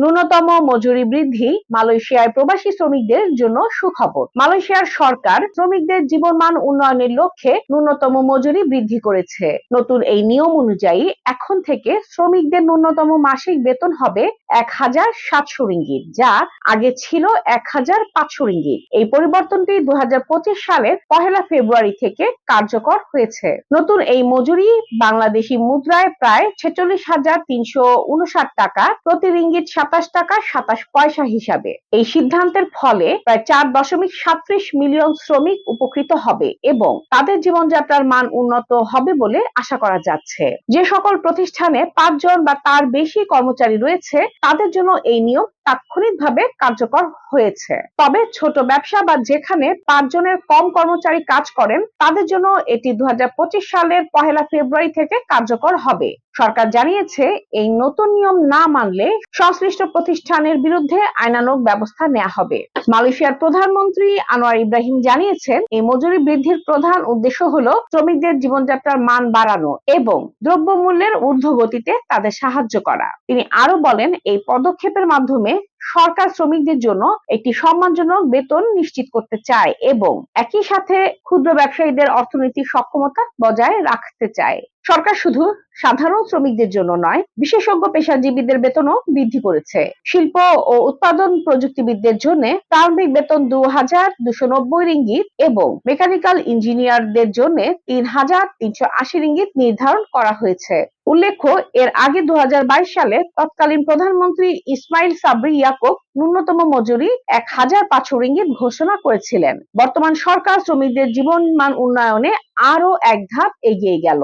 ন্যূনতম মজুরি বৃদ্ধি মালয়েশিয়ায় প্রবাসী শ্রমিকদের জন্য সুখবর। মালয়েশিয়ার সরকার শ্রমিকদের জীবনমান উন্নয়নের লক্ষ্যে ন্যূনতম মজুরি বৃদ্ধি করেছে। নতুন এই নিয়ম অনুযায়ী এখন থেকে শ্রমিকদের ন্যূনতম মাসিক বেতন হবে এক হাজার সাতশো রিঙ্গিত, যা আগে ছিল এক হাজার পাঁচশো রিঙ্গিত। এই পরিবর্তনটি দু হাজার পঁচিশ সালের পহেলা ফেব্রুয়ারি থেকে কার্যকর হয়েছে। নতুন এই মজুরি বাংলাদেশি মুদ্রায় প্রায় ছেচল্লিশ হাজার তিনশো উনষাট টাকা প্রতি রিঙ্গিত সাতাশ টাকা, সাতাশ পয়সা হিসাবে। এই সিদ্ধান্তের ফলে প্রায় চার দশমিক সাত্রিশ মিলিয়ন শ্রমিক উপকৃত হবে এবং তাদের জীবনযাত্রার মান উন্নত হবে বলে আশা করা যাচ্ছে। যে সকল প্রতিষ্ঠানে পাঁচজন বা তার বেশি কর্মচারী রয়েছে, তাদের জন্য এই নিয়ম তাৎক্ষণিকভাবে কার্যকর হয়েছে। তবে ছোট ব্যবসা বা যেখানে পাঁচজনের কম কর্মচারী কাজ করেন, তাদের জন্য এটি দু হাজার পঁচিশ সালের পহেলা ফেব্রুয়ারি থেকে কার্যকর হবে। সরকার জানিয়েছে, এই নতুন নিয়ম না মানলে সংশ্লিষ্ট প্রতিষ্ঠানের বিরুদ্ধে আইনানুগ ব্যবস্থা নেওয়া হবে। মালয়েশিয়ার প্রধানমন্ত্রী আনোয়ার ইব্রাহিম জানিয়েছেন, এই মজুরি বৃদ্ধির প্রধান উদ্দেশ্য হল শ্রমিকদের জীবনযাত্রার মান বাড়ানো এবং দ্রব্যমূল্যের ঊর্ধ্বগতিতে তাদের সাহায্য করা। তিনি আরও বলেন, এই পদক্ষেপের মাধ্যমে সরকার শ্রমিকদের জন্য একটি সম্মানজনক বেতন নিশ্চিত করতে চায় এবং একই সাথে ক্ষুদ্র ব্যবসায়ীদের অর্থনৈতিক সক্ষমতা বজায় রাখতে চায়। সরকার শুধু সাধারণ শ্রমিকদের জন্য নয়, বিশেষজ্ঞ পেশাজীবীদের বেতনও বৃদ্ধি করেছে। শিল্প ও উৎপাদন প্রযুক্তিবিদদের জন্য প্রারম্ভিক বেতন দু হাজার দুশো নব্বই রিঙ্গিত এবং মেকানিক্যাল ইঞ্জিনিয়ারদের জন্য তিন হাজার তিনশো আশি রিঙ্গিত নির্ধারণ করা হয়েছে। উল্লেখ্য, এর আগে দু হাজার বাইশ সালে তৎকালীন প্রধানমন্ত্রী ইসমাইল সাবরি ইয়াকুব ন্যূনতম মজুরি এক হাজার পাঁচশো রিঙ্গিত ঘোষণা করেছিলেন। বর্তমান সরকার শ্রমিকদের জীবনমান উন্নয়নে আরও এক ধাপ এগিয়ে গেল।